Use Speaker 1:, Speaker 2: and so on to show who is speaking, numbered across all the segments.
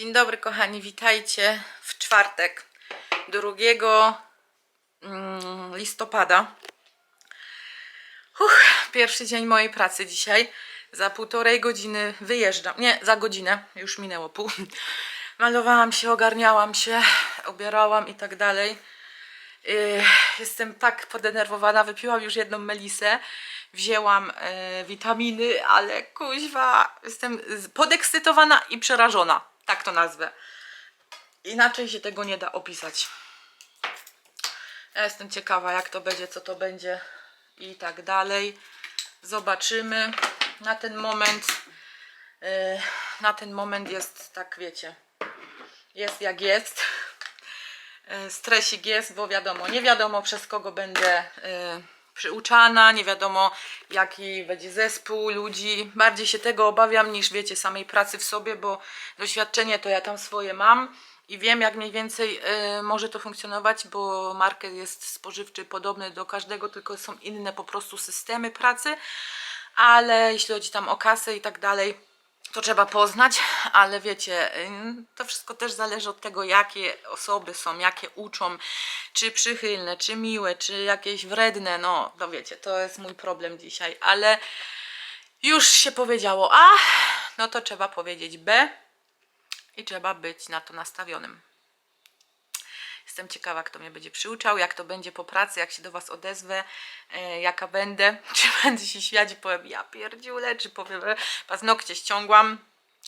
Speaker 1: Dzień dobry kochani, witajcie w czwartek 2 mm, listopada. Uff, pierwszy dzień mojej pracy dzisiaj. Za półtorej godziny wyjeżdżam. Nie, za godzinę, już minęło pół. Malowałam się, ogarniałam się, ubierałam i tak dalej. Yy, Jestem tak podenerwowana, wypiłam już jedną melisę, wzięłam e, witaminy, ale kuźwa, jestem podekscytowana i przerażona, tak to nazwę. Inaczej się tego nie da opisać. Ja jestem ciekawa, jak to będzie, co to będzie i tak dalej. Zobaczymy. Na ten moment, e, na ten moment jest tak, wiecie, jest jak jest. E, stresik jest, bo wiadomo, nie wiadomo przez kogo będę e, przyuczana, nie wiadomo jaki będzie zespół ludzi. Bardziej się tego obawiam niż wiecie samej pracy w sobie, bo doświadczenie to ja tam swoje mam i wiem jak mniej więcej e, może to funkcjonować, bo market jest spożywczy podobny do każdego, tylko są inne po prostu systemy pracy, ale jeśli chodzi tam o kasę i tak dalej, to trzeba poznać, ale wiecie, to wszystko też zależy od tego, jakie osoby są, jakie uczą, czy przychylne, czy miłe, czy jakieś wredne, no, no wiecie, to jest mój problem dzisiaj, ale już się powiedziało A, no to trzeba powiedzieć B i trzeba być na to nastawionym. Jestem ciekawa, kto mnie będzie przyuczał, jak to będzie po pracy, jak się do Was odezwę, e, jaka będę, czy będę się śmiać i powiem ja pierdziule, czy powiem e, paznokcie ściągłam,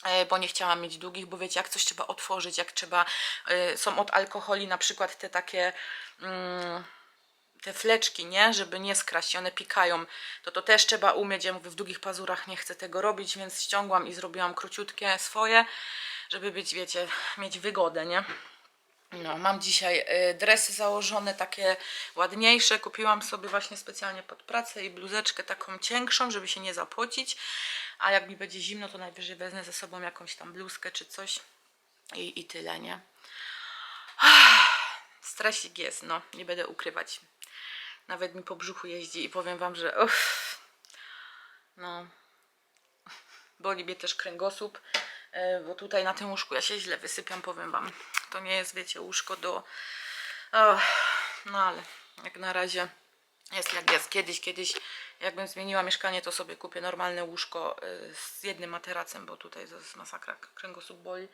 Speaker 1: e, bo nie chciałam mieć długich, bo wiecie, jak coś trzeba otworzyć, jak trzeba, e, są od alkoholi na przykład te takie... Mm, te fleczki, nie? Żeby nie skraść, one pikają, to to też trzeba umieć. Ja mówię, w długich pazurach nie chcę tego robić, więc ściągłam i zrobiłam króciutkie swoje, żeby być, wiecie, mieć wygodę, nie? No, mam dzisiaj y, dresy założone, takie ładniejsze. Kupiłam sobie właśnie specjalnie pod pracę i bluzeczkę taką cięższą, żeby się nie zapocić. A jak mi będzie zimno, to najwyżej wezmę ze sobą jakąś tam bluzkę czy coś. I, i tyle, nie? Stresik jest, no, nie będę ukrywać. Nawet mi po brzuchu jeździ i powiem wam, że uff, no, boli mnie też kręgosłup, e, bo tutaj na tym łóżku ja się źle wysypiam, powiem wam. To nie jest, wiecie, łóżko do... Och, no ale jak na razie jest jak jest. Kiedyś, kiedyś jakbym zmieniła mieszkanie, to sobie kupię normalne łóżko y, z jednym materacem, bo tutaj to jest masakra, kręgosłup boli.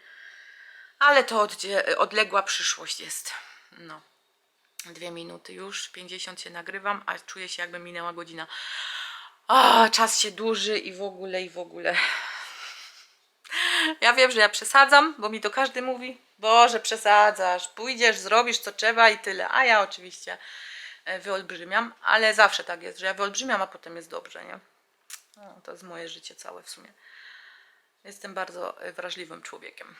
Speaker 1: Ale to odległa przyszłość jest. No. Dwie minuty już, 50 się nagrywam, a czuję się jakby minęła godzina. A, czas się dłuży i w ogóle, i w ogóle. Ja wiem, że ja przesadzam, bo mi to każdy mówi. Boże, przesadzasz, pójdziesz, zrobisz co trzeba i tyle. A ja oczywiście e, wyolbrzymiam, ale zawsze tak jest, że ja wyolbrzymiam, a potem jest dobrze, nie? No, to jest moje życie całe w sumie. Jestem bardzo e, wrażliwym człowiekiem.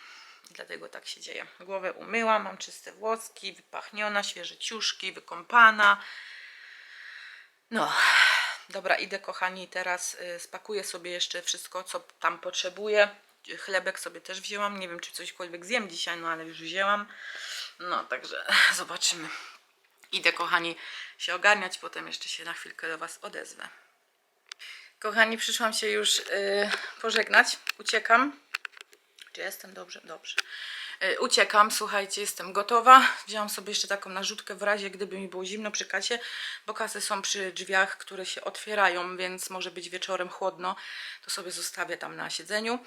Speaker 1: Dlatego tak się dzieje. Głowę umyłam, mam czyste włoski, wypachniona, świeże ciuszki, wykąpana. No, dobra, idę kochani, teraz y, spakuję sobie jeszcze wszystko, co tam potrzebuję. Chlebek sobie też wzięłam, nie wiem czy cośkolwiek zjem dzisiaj, no ale już wzięłam. No, także zobaczymy. Idę kochani się ogarniać, potem jeszcze się na chwilkę do Was odezwę. Kochani, przyszłam się już y, pożegnać. Uciekam. Czy jestem dobrze? Dobrze. Y, Uciekam, słuchajcie, jestem gotowa. Wzięłam sobie jeszcze taką narzutkę w razie, gdyby mi było zimno przy kasie, bo kasy są przy drzwiach, które się otwierają, więc może być wieczorem chłodno, to sobie zostawię tam na siedzeniu.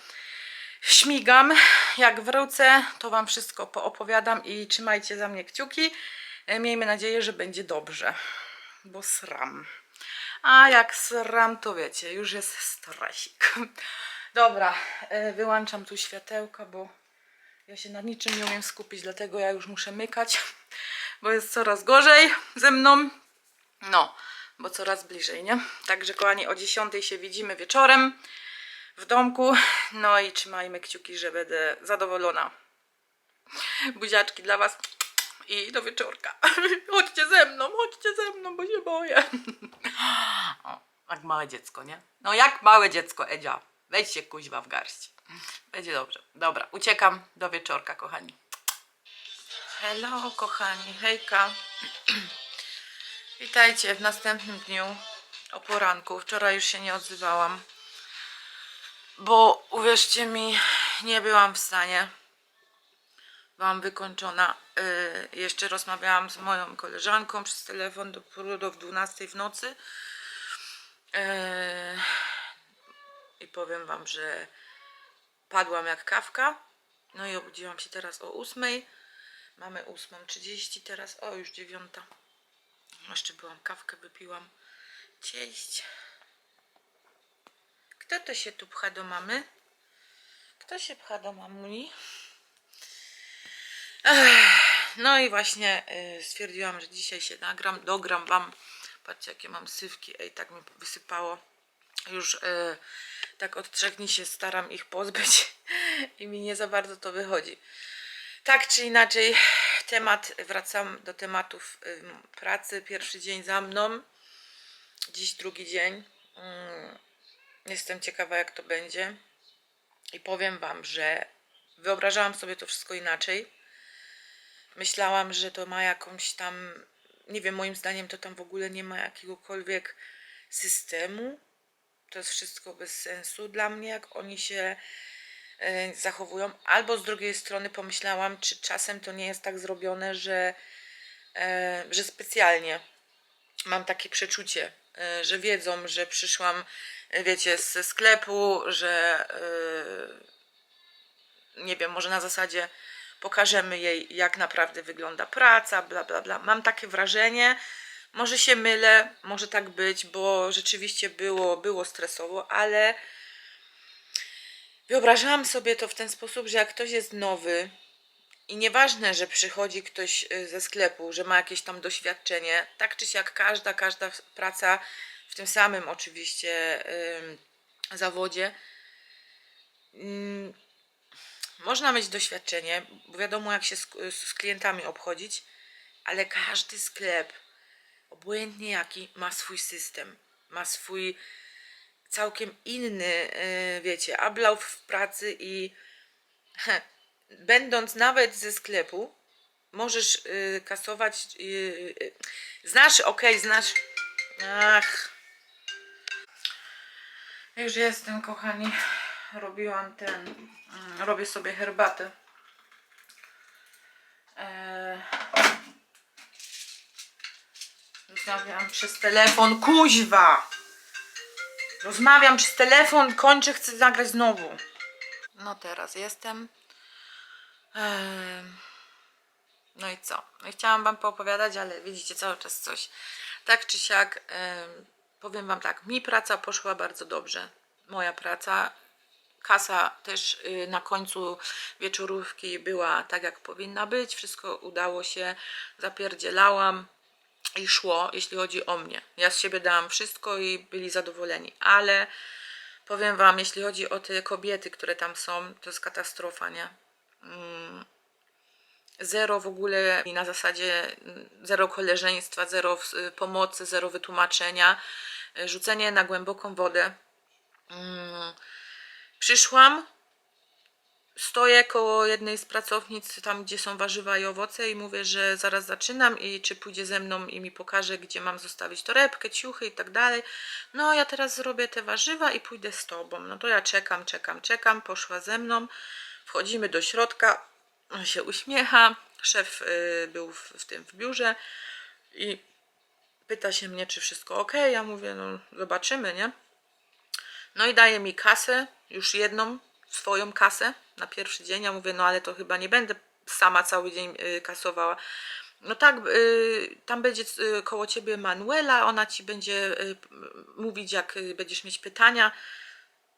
Speaker 1: Śmigam, jak wrócę, to Wam wszystko poopowiadam i trzymajcie za mnie kciuki. Y, Miejmy nadzieję, że będzie dobrze, bo sram. A jak sram, to wiecie, już jest stresik. Dobra, e, wyłączam tu światełka, bo ja się na niczym nie umiem skupić, dlatego ja już muszę mykać, bo jest coraz gorzej ze mną. No, bo coraz bliżej, nie? Także kochani, o 10 się widzimy wieczorem w domku. No i trzymajmy kciuki, że będę zadowolona. Buziaczki dla Was i do wieczorka. Chodźcie ze mną, chodźcie ze mną, bo się boję. O, jak małe dziecko, nie? No jak małe dziecko, Edzia. Weź się kuźwa w garść. Będzie dobrze. Dobra, uciekam do wieczorka, kochani. Hello, kochani, hejka. Witajcie w następnym dniu o poranku. Wczoraj już się nie odzywałam, bo uwierzcie mi, nie byłam w stanie. Byłam wykończona. Y, jeszcze rozmawiałam z moją koleżanką przez telefon do, do 12 w nocy. Y, I powiem wam, że padłam jak kawka. No i obudziłam się teraz o 8. Mamy 8.30 teraz. O, już 9. Jeszcze byłam kawkę, wypiłam. Cześć. Kto to się tu pcha do mamy? Kto się pcha do mamuni? No i właśnie y, stwierdziłam, że dzisiaj się nagram, dogram wam. Patrzcie, jakie mam sywki. Ej, tak mi wysypało. Już y, tak od trzech dni się staram ich pozbyć i mi nie za bardzo to wychodzi. Tak czy inaczej, temat, wracam do tematów y, pracy. Pierwszy dzień za mną. Dziś drugi dzień. Mm, Jestem ciekawa, jak to będzie. I powiem Wam, że wyobrażałam sobie to wszystko inaczej. Myślałam, że to ma jakąś tam, nie wiem, moim zdaniem to tam w ogóle nie ma jakiegokolwiek systemu. To jest wszystko bez sensu dla mnie, jak oni się e, zachowują. Albo z drugiej strony pomyślałam, czy czasem to nie jest tak zrobione, że, e, że specjalnie mam takie przeczucie, e, że wiedzą, że przyszłam, wiecie, ze sklepu, że e, nie wiem, może na zasadzie pokażemy jej, jak naprawdę wygląda praca, bla, bla, bla. Mam takie wrażenie, może się mylę, może tak być, bo rzeczywiście było, było stresowo, ale wyobrażałam sobie to w ten sposób, że jak ktoś jest nowy, i nieważne, że przychodzi ktoś y, ze sklepu, że ma jakieś tam doświadczenie, tak czy siak każda, każda praca w tym samym oczywiście zawodzie. ym, można mieć doświadczenie, bo wiadomo jak się z, z klientami obchodzić, ale każdy sklep, obojętnie jaki, ma swój system, ma swój całkiem inny, yy, wiecie, ablauf w pracy i będąc nawet ze sklepu, możesz y, kasować. Y, y, znasz, okej, znasz. Ach. Już jestem, kochani. Robiłam ten. mm, Robię sobie herbatę. Eee, rozmawiam przez telefon. Kuźwa! Rozmawiam przez telefon, kończę, chcę zagrać znowu. No teraz jestem. Em, No i co? No chciałam Wam poopowiadać, ale widzicie cały czas coś. Tak czy siak, powiem Wam tak, mi praca poszła bardzo dobrze. Moja praca, kasa też y, na końcu wieczorówki była tak, jak powinna być. Wszystko udało się, zapierdzielałam i szło, jeśli chodzi o mnie. Ja z siebie dałam wszystko i byli zadowoleni, ale powiem Wam, jeśli chodzi o te kobiety, które tam są, to jest katastrofa, nie? Zero w ogóle na zasadzie mm, zero koleżeństwa, zero y, pomocy, zero wytłumaczenia, y, rzucenie na głęboką wodę. Mm, Przyszłam, stoję koło jednej z pracownic, tam gdzie są warzywa i owoce i mówię, że zaraz zaczynam i czy pójdzie ze mną i mi pokaże, gdzie mam zostawić torebkę, ciuchy i tak dalej. No ja teraz zrobię te warzywa i pójdę z tobą. No to ja czekam, czekam, czekam, poszła ze mną, wchodzimy do środka, on się uśmiecha, szef y, był w, w tym w biurze i pyta się mnie, czy wszystko ok. Ja mówię, no zobaczymy, nie? No i daje mi kasę, już jedną swoją kasę na pierwszy dzień. Ja mówię, no ale to chyba nie będę sama cały dzień y, kasowała. No tak, y, tam będzie koło ciebie Manuela, ona ci będzie mówić, jak będziesz mieć pytania.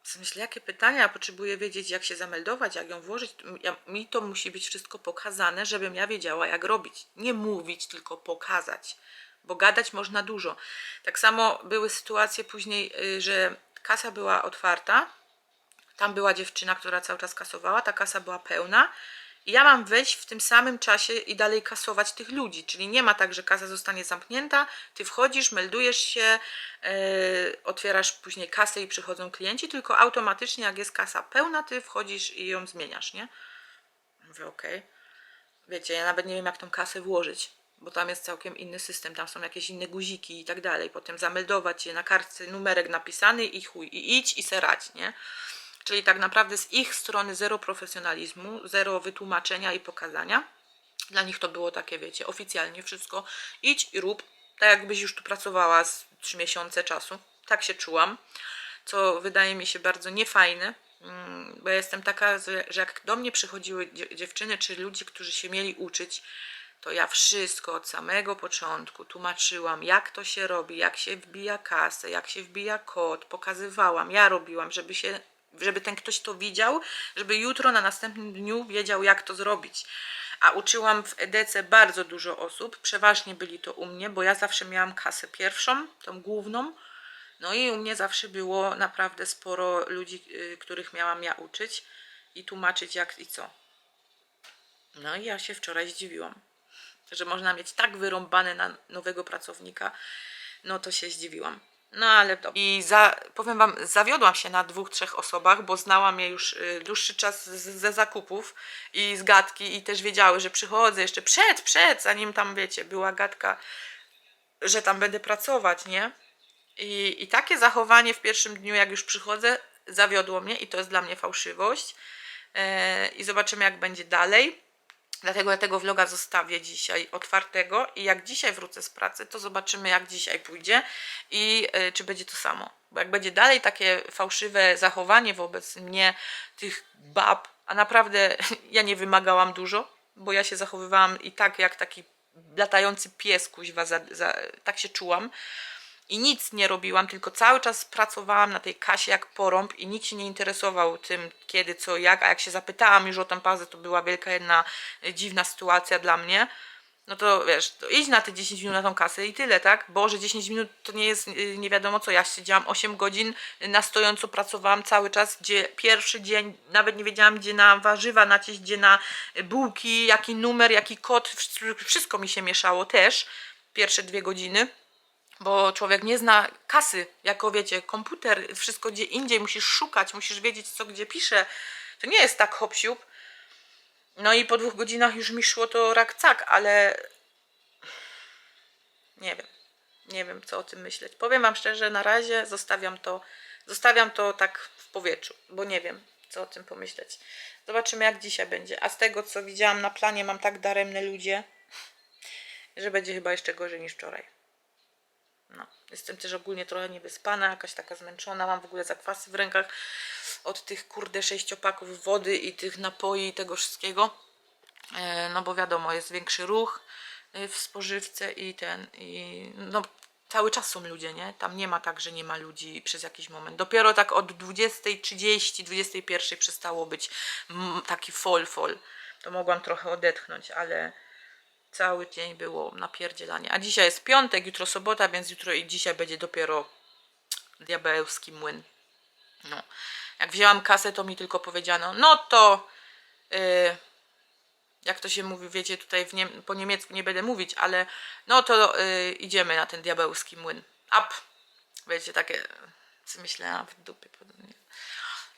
Speaker 1: W myślę, jakie pytania? Potrzebuję wiedzieć, jak się zameldować, jak ją włożyć. Ja, mi to musi być wszystko pokazane, żebym ja wiedziała, jak robić. Nie mówić, tylko pokazać, bo gadać można dużo. Tak samo były sytuacje później, y, że kasa była otwarta, tam była dziewczyna, która cały czas kasowała, ta kasa była pełna. Ja mam wejść w tym samym czasie i dalej kasować tych ludzi. Czyli nie ma tak, że kasa zostanie zamknięta, ty wchodzisz, meldujesz się, yy, otwierasz później kasę i przychodzą klienci, tylko automatycznie, jak jest kasa pełna, ty wchodzisz i ją zmieniasz, nie? Mówię, okej. Wiecie, ja nawet nie wiem, jak tą kasę włożyć, bo tam jest całkiem inny system, tam są jakieś inne guziki i tak dalej. Potem zameldować je na kartce numerek napisany i chuj, i idź i serać, nie? Czyli tak naprawdę z ich strony zero profesjonalizmu, zero wytłumaczenia i pokazania. Dla nich to było takie, wiecie, oficjalnie wszystko. Idź i rób, tak jakbyś już tu pracowała z 3 miesiące czasu. Tak się czułam, co wydaje mi się bardzo niefajne, mm, bo ja jestem taka, że jak do mnie przychodziły dzie- dziewczyny czy ludzie, którzy się mieli uczyć, to ja wszystko od samego początku tłumaczyłam, jak to się robi, jak się wbija kasę, jak się wbija kod, pokazywałam, ja robiłam, żeby się, żeby ten ktoś to widział, żeby jutro na następnym dniu wiedział, jak to zrobić. A uczyłam w EDC bardzo dużo osób, przeważnie byli to u mnie, bo ja zawsze miałam kasę pierwszą, tą główną, no i u mnie zawsze było naprawdę sporo ludzi, y, których miałam ja uczyć i tłumaczyć jak i co. No i ja się wczoraj zdziwiłam, że można mieć tak wyrąbane na nowego pracownika. No to się zdziwiłam. No ale to. I za, powiem Wam, zawiodłam się na dwóch, trzech osobach, bo znałam je już y, dłuższy czas z, ze zakupów i z gadki i też wiedziały, że przychodzę jeszcze przed, przed, zanim tam wiecie, była gadka, że tam będę pracować, nie? I, I takie zachowanie w pierwszym dniu, jak już przychodzę, zawiodło mnie i to jest dla mnie fałszywość. E, I zobaczymy, jak będzie dalej. Dlatego ja tego vloga zostawię dzisiaj otwartego i jak dzisiaj wrócę z pracy, to zobaczymy, jak dzisiaj pójdzie i e, czy będzie to samo. Bo jak będzie dalej takie fałszywe zachowanie wobec mnie, tych bab, a naprawdę ja nie wymagałam dużo, bo ja się zachowywałam i tak jak taki latający pies, kuźwa, za, za, tak się czułam i nic nie robiłam, tylko cały czas pracowałam na tej kasie jak porąb i nikt się nie interesował tym, kiedy, co, jak, a jak się zapytałam już o tę pazę, to była wielka jedna e, dziwna sytuacja dla mnie. No to wiesz, to idź na te 10 minut na tą kasę i tyle, tak? Boże, 10 minut to nie jest y, nie wiadomo co. Ja siedziałam 8 godzin na stojąco, pracowałam cały czas, gdzie pierwszy dzień nawet nie wiedziałam, gdzie na warzywa naciść, gdzie na bułki, jaki numer, jaki kod, wsz- wszystko mi się mieszało też. Pierwsze dwie godziny bo człowiek nie zna kasy, jako wiecie, komputer, wszystko gdzie indziej, musisz szukać, musisz wiedzieć, co gdzie pisze. To nie jest tak hop siup. No i po dwóch godzinach już mi szło to rak cak, ale nie wiem. Nie wiem, co o tym myśleć. Powiem Wam szczerze, na razie zostawiam to, zostawiam to tak w powietrzu, bo nie wiem, co o tym pomyśleć. Zobaczymy, jak dzisiaj będzie. A z tego, co widziałam na planie, mam tak daremne ludzie, że będzie chyba jeszcze gorzej niż wczoraj. Jestem też ogólnie trochę niewyspana, jakaś taka zmęczona, mam w ogóle zakwasy w rękach od tych kurde sześciopaków wody i tych napoi i tego wszystkiego. E, No bo wiadomo, jest większy ruch e, w spożywce i ten, i no cały czas są ludzie, nie? Tam nie ma tak, że nie ma ludzi przez jakiś moment. Dopiero tak od 20.30, 21.00 przestało być taki fol, fol. To mogłam trochę odetchnąć, ale cały dzień było napierdzielanie. A dzisiaj jest piątek, jutro sobota, więc jutro i dzisiaj będzie dopiero diabelski młyn. No. Jak wzięłam kasę, to mi tylko powiedziano, no to yy, jak to się mówi, wiecie, tutaj w niem, po niemiecku nie będę mówić, ale no to yy, idziemy na ten diabelski młyn. Up. Wiecie, takie, myślę, w dupie.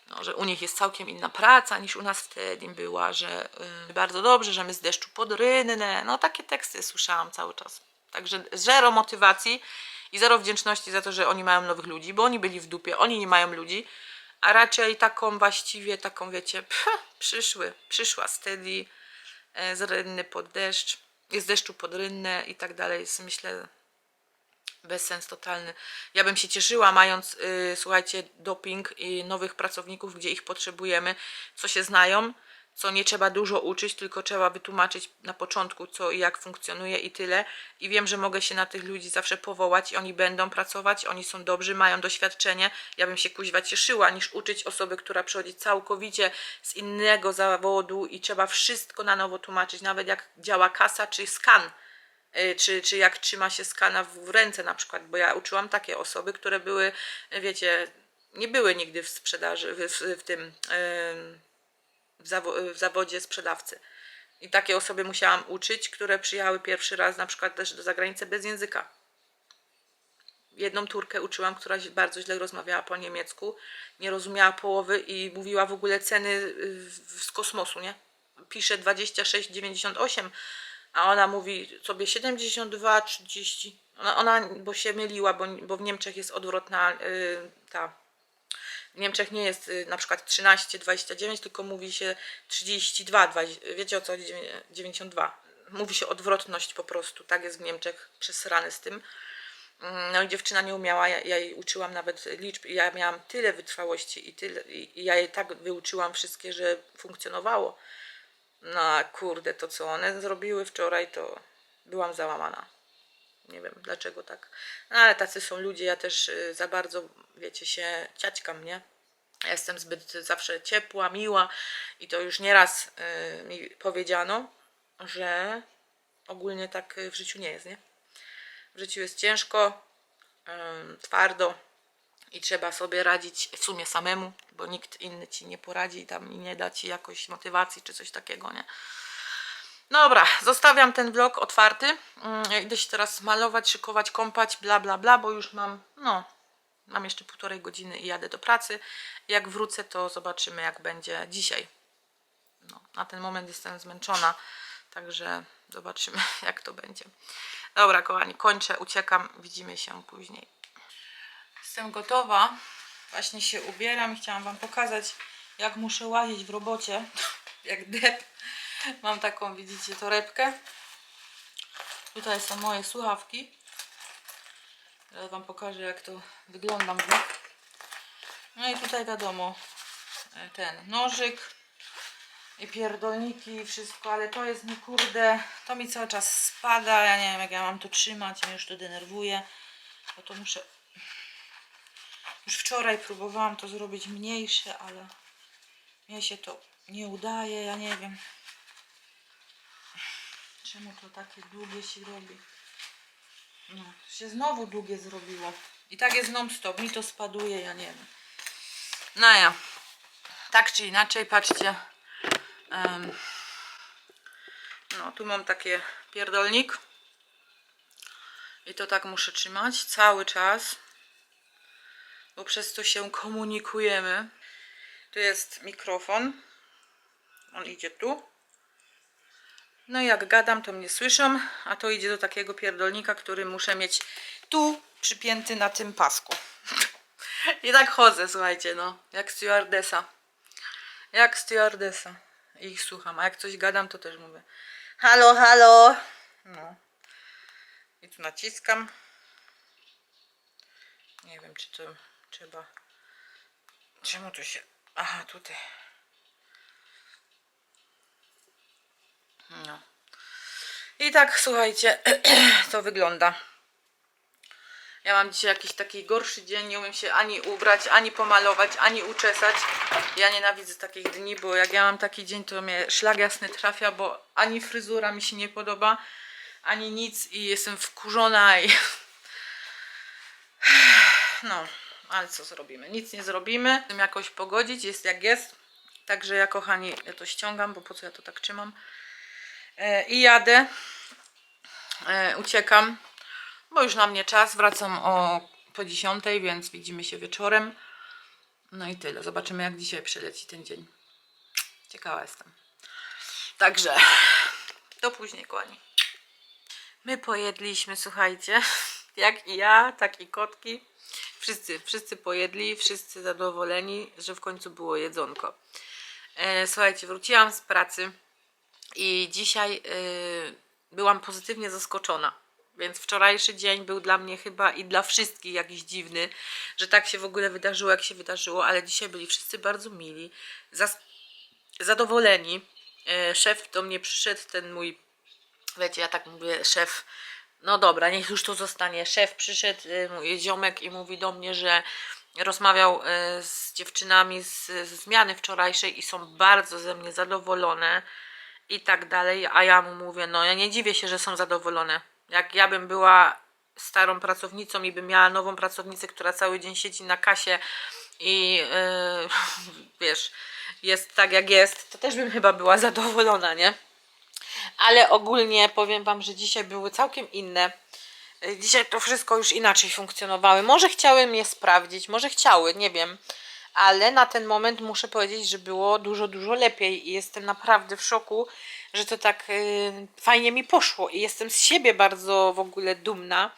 Speaker 1: No, że u nich jest całkiem inna praca niż u nas wtedy była, że y, bardzo dobrze, że my z deszczu pod rynnę. No takie teksty słyszałam cały czas. Także zero motywacji i zero wdzięczności za to, że oni mają nowych ludzi, bo oni byli w dupie, oni nie mają ludzi, a raczej taką właściwie, taką wiecie, przyszły, przyszła steady, e, z rynny pod deszcz, jest deszczu pod rynnę i tak dalej. Myślę, bezsens totalny. Ja bym się cieszyła, mając, y, słuchajcie, doping i nowych pracowników, gdzie ich potrzebujemy, co się znają, co nie trzeba dużo uczyć, tylko trzeba wytłumaczyć na początku, co i jak funkcjonuje i tyle. I wiem, że mogę się na tych ludzi zawsze powołać i oni będą pracować, oni są dobrzy, mają doświadczenie. Ja bym się kuźwa cieszyła, niż uczyć osoby, która przychodzi całkowicie z innego zawodu i trzeba wszystko na nowo tłumaczyć, nawet jak działa kasa czy skan czy, czy jak trzyma się skana w ręce na przykład, bo ja uczyłam takie osoby, które były, y, wiecie, nie były nigdy w sprzedaży, w, w, w tym, ym, w, zawo- w zawodzie sprzedawcy. I takie osoby musiałam uczyć, które przyjechały pierwszy raz na przykład też do zagranicy bez języka. Jedną Turkę uczyłam, która bardzo źle rozmawiała po niemiecku, nie rozumiała połowy i mówiła w ogóle ceny y, z kosmosu, nie? Pisze 26,98, a ona mówi sobie 72,30. Ona, ona, bo się myliła, bo, bo w Niemczech jest odwrotna y, ta W Niemczech nie jest y, na przykład 13, 29, tylko mówi się 32, 20, wiecie o co chodzi? 92. Mówi się odwrotność po prostu, tak jest w Niemczech, przesrane z tym. Mm, No i dziewczyna nie umiała, ja, ja jej uczyłam nawet liczb, ja miałam tyle wytrwałości i tyle, i ja jej tak wyuczyłam wszystkie, że funkcjonowało. No kurde, to co one zrobiły wczoraj, to byłam załamana. Nie wiem dlaczego tak. No, ale tacy są ludzie, ja też y, za bardzo, wiecie, się ciaćkam, nie? Ja Jestem zbyt zawsze ciepła, miła i to już nieraz y, mi powiedziano, że ogólnie tak w życiu nie jest, nie? W życiu jest ciężko, ym, twardo i trzeba sobie radzić w sumie samemu, bo nikt inny ci nie poradzi tam i nie da ci jakoś motywacji czy coś takiego, nie? Dobra, zostawiam ten vlog otwarty. Mm, Idę się teraz malować, szykować, kąpać, bla bla bla, bo już mam, no, mam jeszcze półtorej godziny i jadę do pracy. Jak wrócę, to zobaczymy, jak będzie dzisiaj. No, na ten moment jestem zmęczona, także zobaczymy, jak to będzie. Dobra, kochani, kończę, uciekam, widzimy się później. Jestem gotowa. Właśnie się ubieram i chciałam Wam pokazać, jak muszę łazić w robocie. jak dep. Mam taką, widzicie, torebkę. Tutaj są moje słuchawki. Teraz Wam pokażę, jak to wygląda. No i tutaj wiadomo, e, ten nożyk i pierdolniki i wszystko, ale to jest mi kurde, to mi cały czas spada, ja nie wiem jak ja mam to trzymać, mnie już to denerwuje, bo to muszę już wczoraj próbowałam to zrobić mniejsze, ale mnie się to nie udaje, ja nie wiem. Czemu to takie długie się robi? No, się znowu długie zrobiło. I tak jest non stop, mi to spaduje, ja nie wiem. No ja. Tak czy inaczej, patrzcie. Em, no, tu mam takie pierdolnik. I to tak muszę trzymać cały czas bo przez to się komunikujemy. Tu jest mikrofon. On idzie tu. No i jak gadam, to mnie słyszą, a to idzie do takiego pierdolnika, który muszę mieć tu przypięty na tym pasku. I tak chodzę, słuchajcie, no, jak stewardesa. Jak stewardesa. I ich słucham, a jak coś gadam, to też mówię. Halo, halo. No. I tu naciskam. Nie wiem, czy to trzeba. Czemu tu się. Aha, tutaj. No. I tak, słuchajcie, to wygląda. Ja mam dzisiaj jakiś taki gorszy dzień, nie umiem się ani ubrać, ani pomalować, ani uczesać. Ja nienawidzę takich dni, bo jak ja mam taki dzień, to mnie szlag jasny trafia, bo ani fryzura mi się nie podoba, ani nic i jestem wkurzona i no, ale co zrobimy? Nic nie zrobimy. Tym jakoś pogodzić, jest jak jest. Także ja, kochani, ja to ściągam, bo po co ja to tak trzymam. E, I jadę. E, uciekam, bo już na mnie czas. Wracam o po 10, więc widzimy się wieczorem. No i tyle. Zobaczymy, jak dzisiaj przeleci ten dzień. Ciekawa jestem. Także do później, kochani. My pojedliśmy, słuchajcie, jak i ja, tak i kotki. Wszyscy, wszyscy pojedli, wszyscy zadowoleni, że w końcu było jedzonko. E, słuchajcie, wróciłam z pracy i dzisiaj y, byłam pozytywnie zaskoczona. Więc wczorajszy dzień był dla mnie chyba i dla wszystkich jakiś dziwny, że tak się w ogóle wydarzyło, jak się wydarzyło, ale dzisiaj byli wszyscy bardzo mili, zadowoleni. E, szef do mnie przyszedł, ten mój wiecie, ja tak mówię, szef, no dobra, niech już to zostanie. Szef przyszedł, y, mój ziomek i mówi do mnie, że rozmawiał y, z dziewczynami z, z zmiany wczorajszej i są bardzo ze mnie zadowolone i tak dalej, a ja mu mówię, no ja nie dziwię się, że są zadowolone. Jak ja bym była starą pracownicą i bym miała nową pracownicę, która cały dzień siedzi na kasie i yy, wiesz, jest tak jak jest, to też bym chyba była zadowolona, nie? Ale ogólnie powiem Wam, że dzisiaj były całkiem inne. Y, Dzisiaj to wszystko już inaczej funkcjonowały. Może chciały mnie sprawdzić, może chciały, nie wiem, ale na ten moment muszę powiedzieć, że było dużo, dużo lepiej i jestem naprawdę w szoku, że to tak y, fajnie mi poszło i jestem z siebie bardzo w ogóle dumna,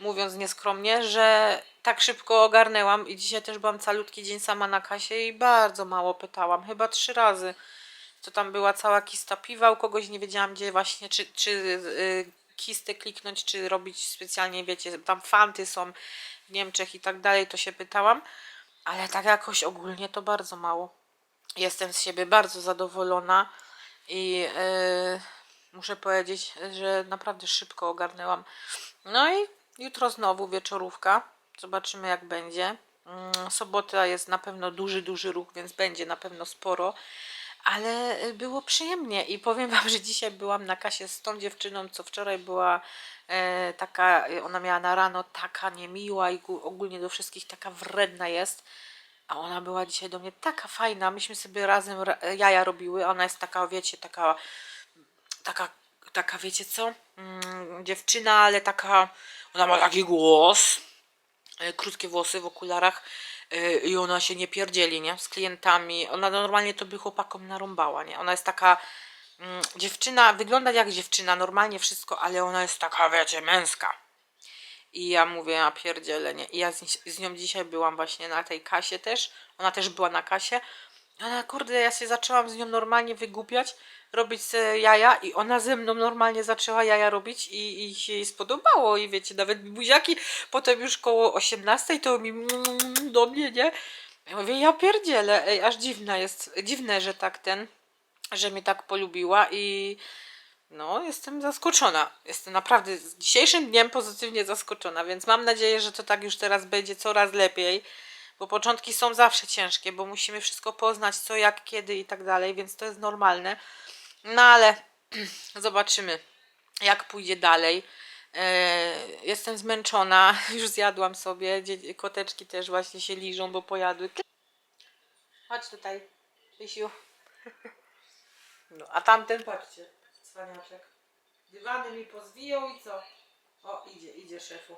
Speaker 1: mówiąc nieskromnie, że
Speaker 2: tak szybko ogarnęłam i dzisiaj też byłam calutki dzień sama na kasie i bardzo mało pytałam, chyba trzy razy. To tam była cała kista piwa, u kogoś nie wiedziałam gdzie właśnie, czy, czy y, kistę kliknąć, czy robić specjalnie, wiecie, tam fanty są w Niemczech i tak dalej, to się pytałam, ale tak jakoś ogólnie to bardzo mało. Jestem z siebie bardzo zadowolona i yy, muszę powiedzieć, że naprawdę szybko ogarnęłam. No i jutro znowu wieczorówka. Zobaczymy jak będzie. Mm, Sobota jest na pewno duży, duży ruch, więc będzie na pewno sporo. Ale y, było przyjemnie i powiem Wam, że dzisiaj byłam na kasie z tą dziewczyną, co wczoraj była e, taka, y, ona miała na rano taka niemiła i ogólnie do wszystkich taka wredna jest. A ona była dzisiaj do mnie taka fajna. Myśmy sobie razem ra- jaja robiły. Ona jest taka, wiecie, taka taka, taka wiecie co, mm, dziewczyna, ale taka, ona ma taki głos, e, krótkie włosy w okularach e, i ona się nie pierdzieli, nie, z klientami, ona normalnie to by chłopakom narąbała, nie, ona jest taka mm, dziewczyna, wygląda jak dziewczyna, normalnie wszystko, ale ona jest taka, wiecie, męska. I ja mówię, ja pierdzielę, nie. I ja z, z nią dzisiaj byłam właśnie na tej kasie też. Ona też była na kasie. Ona, kurde, ja się zaczęłam z nią normalnie wygłupiać, robić jaja i ona ze mną normalnie zaczęła jaja robić i, i się jej spodobało. I wiecie, nawet buziaki potem już koło 18 to mi mm, do mnie, nie? Ja mówię, ja pierdzielę, ej, aż dziwna jest, dziwne, że tak ten, że mnie tak polubiła i no, jestem zaskoczona. Jestem naprawdę z dzisiejszym dniem pozytywnie zaskoczona, więc mam nadzieję, że to tak już teraz będzie coraz lepiej, bo początki są zawsze ciężkie, bo musimy wszystko poznać, co, jak, kiedy i tak dalej, więc to jest normalne. No ale zobaczymy, jak pójdzie dalej. E, jestem zmęczona, już zjadłam sobie, koteczki też właśnie się liżą, bo pojadły. Chodź tutaj, Lysiu. No, a tamten, patrzcie, cwaniaczek. Dywany mi pozwijał i co? O, idzie, idzie szefu.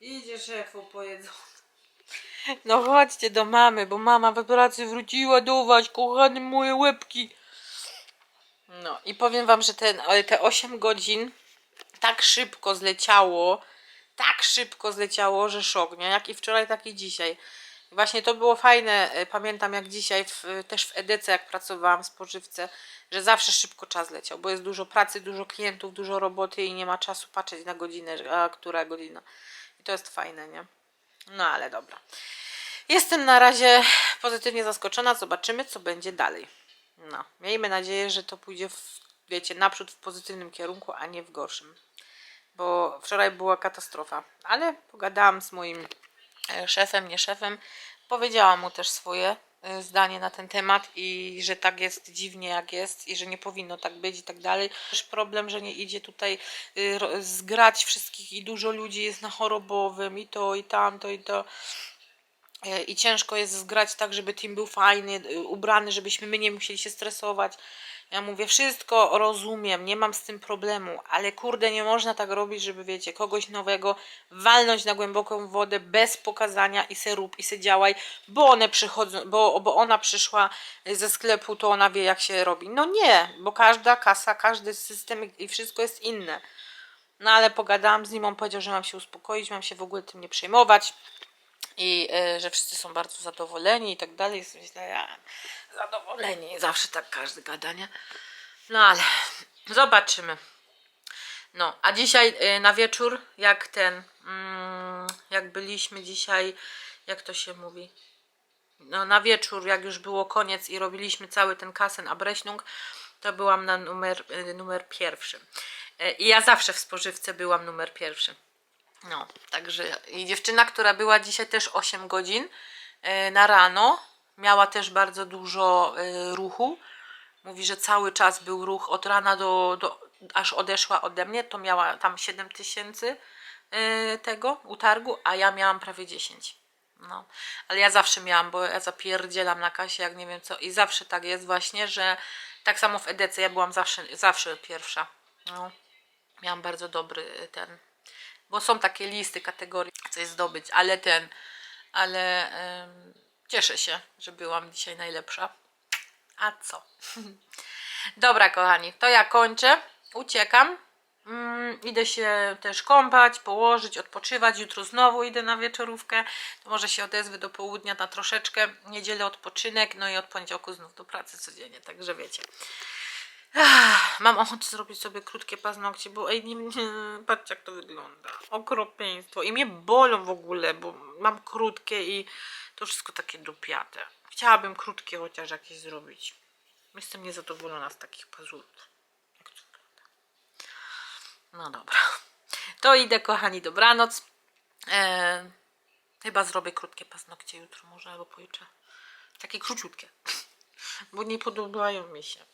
Speaker 2: Idzie szefu pojedzą. No chodźcie do mamy, bo mama w pracy wróciła do was, kochane moje łebki. No i powiem wam, że ten, te 8 godzin tak szybko zleciało, tak szybko zleciało, że szok, nie? Jak i wczoraj, tak i dzisiaj. Właśnie to było fajne, e, pamiętam jak dzisiaj, w, też w Edece, jak pracowałam w spożywce, że zawsze szybko czas leciał, bo jest dużo pracy, dużo klientów, dużo roboty i nie ma czasu patrzeć na godzinę, a która godzina. I to jest fajne, nie? No ale dobra. Jestem na razie pozytywnie zaskoczona, zobaczymy co będzie dalej. No, miejmy nadzieję, że to pójdzie, w, wiecie, naprzód w pozytywnym kierunku, a nie w gorszym. Bo wczoraj była katastrofa, ale pogadałam z moim e, szefem, nie szefem. Powiedziałam mu też swoje zdanie na ten temat i że tak jest dziwnie jak jest i że nie powinno tak być i tak dalej. Też problem, że nie idzie tutaj y, zgrać wszystkich i dużo ludzi jest na chorobowym i to i tamto i to. E, I ciężko jest zgrać tak, żeby team był fajny, y, ubrany, żebyśmy my nie musieli się stresować. Ja mówię, wszystko rozumiem, nie mam z tym problemu, ale kurde, nie można tak robić, żeby wiecie, kogoś nowego walnąć na głęboką wodę bez pokazania i se rób i se działaj, bo one przychodzą, bo, bo ona przyszła ze sklepu, to ona wie jak się robi. No nie, bo każda kasa, każdy system i- wszystko jest inne. No ale pogadałam z nim, on powiedział, że mam się uspokoić, mam się w ogóle tym nie przejmować i e, że wszyscy są bardzo zadowoleni i tak dalej. Myślę, ja, zadowoleni, zawsze tak każdy gada, nie? No ale zobaczymy. No, a dzisiaj e, na wieczór, jak ten, mm, jak byliśmy dzisiaj, jak to się mówi? No, na wieczór, jak już było koniec i robiliśmy cały ten kasen Abrechnung, to byłam na numer, e, numer pierwszy. E, I ja zawsze w spożywce byłam numer pierwszy. No, także i dziewczyna, która była dzisiaj też 8 godzin na rano, miała też bardzo dużo e, ruchu. Mówi, że cały czas był ruch od rana do, do aż odeszła ode mnie, to miała tam 7 tysięcy e, tego utargu, a ja miałam prawie 10. No, ale ja zawsze miałam, bo ja zapierdzielam na kasie, jak nie wiem co. I zawsze tak jest właśnie, że tak samo w Edece ja byłam zawsze, zawsze pierwsza. No, miałam bardzo dobry y, ten, bo są takie listy kategorii, coś zdobyć, ale ten, ale cieszę się, że byłam dzisiaj najlepsza. A co? Dobra, kochani, to ja kończę, uciekam. Mm, idę się też kąpać, położyć, odpoczywać. Jutro znowu idę na wieczorówkę. To może się odezwę do południa na troszeczkę. Niedzielę odpoczynek, no i od poniedziałku znów do pracy codziennie, także wiecie. Mam ochotę zrobić sobie krótkie paznokcie, bo ej, nie, nie, patrzcie jak to wygląda. Okropieństwo. I mnie bolą w ogóle, bo mam krótkie i to wszystko takie dupiate. Chciałabym krótkie chociaż jakieś zrobić. Jestem niezadowolona z takich pazurów. No dobra. To idę, kochani, dobranoc. E, chyba zrobię krótkie paznokcie jutro może albo pojutrze. Takie króciutkie. Bo nie podobają mi się.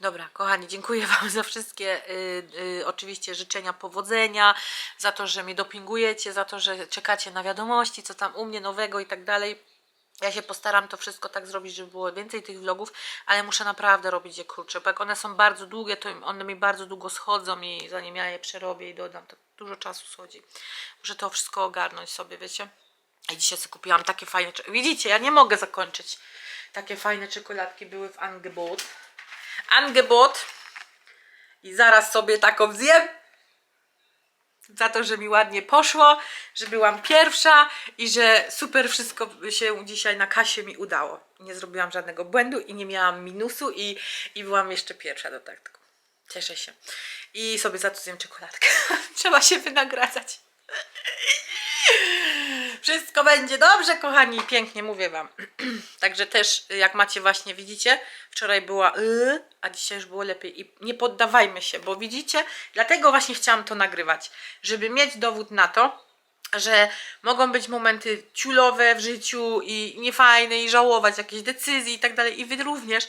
Speaker 2: Dobra, kochani, dziękuję Wam za wszystkie y, y, oczywiście życzenia powodzenia, za to, że mnie dopingujecie, za to, że czekacie na wiadomości, co tam u mnie nowego i tak dalej. Ja się postaram to wszystko tak zrobić, żeby było więcej tych vlogów, ale muszę naprawdę robić je krótsze, bo jak one są bardzo długie, to one mi bardzo długo schodzą i zanim ja je przerobię i dodam, to dużo czasu schodzi. Muszę to wszystko ogarnąć sobie, wiecie? I dzisiaj sobie kupiłam takie fajne... Widzicie, ja nie mogę zakończyć. Takie fajne czekoladki były w Angebot. Angebot. I zaraz sobie taką zjem. Za to, że mi ładnie poszło, że byłam pierwsza i że super wszystko się dzisiaj na kasie mi udało. Nie zrobiłam żadnego błędu i nie miałam minusu i, i byłam jeszcze pierwsza do tak. Cieszę się. I sobie za to zjem czekoladkę. Trzeba się wynagradzać. Wszystko będzie dobrze, kochani, pięknie mówię Wam. Także też, jak macie właśnie, widzicie, wczoraj była y, a dzisiaj już było lepiej. I nie poddawajmy się, bo widzicie, dlatego właśnie chciałam to nagrywać, żeby mieć dowód na to, że mogą być momenty ciulowe w życiu i niefajne i żałować jakiejś decyzji i tak dalej. I Wy również.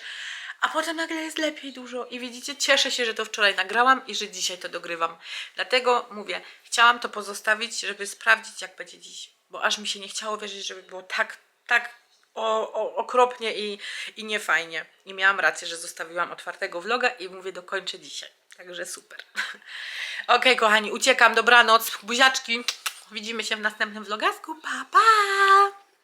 Speaker 2: A potem nagle jest lepiej dużo i widzicie, cieszę się, że to wczoraj nagrałam i że dzisiaj to dogrywam. Dlatego mówię, chciałam to pozostawić, żeby sprawdzić, jak będzie dziś. Bo aż mi się nie chciało wierzyć, żeby było tak, tak o, o, okropnie i, i niefajnie. I miałam rację, że zostawiłam otwartego vloga i mówię, dokończę dzisiaj. Także super. Okej, kochani, uciekam, dobranoc, buziaczki. Widzimy się w następnym vlogasku. Pa, pa!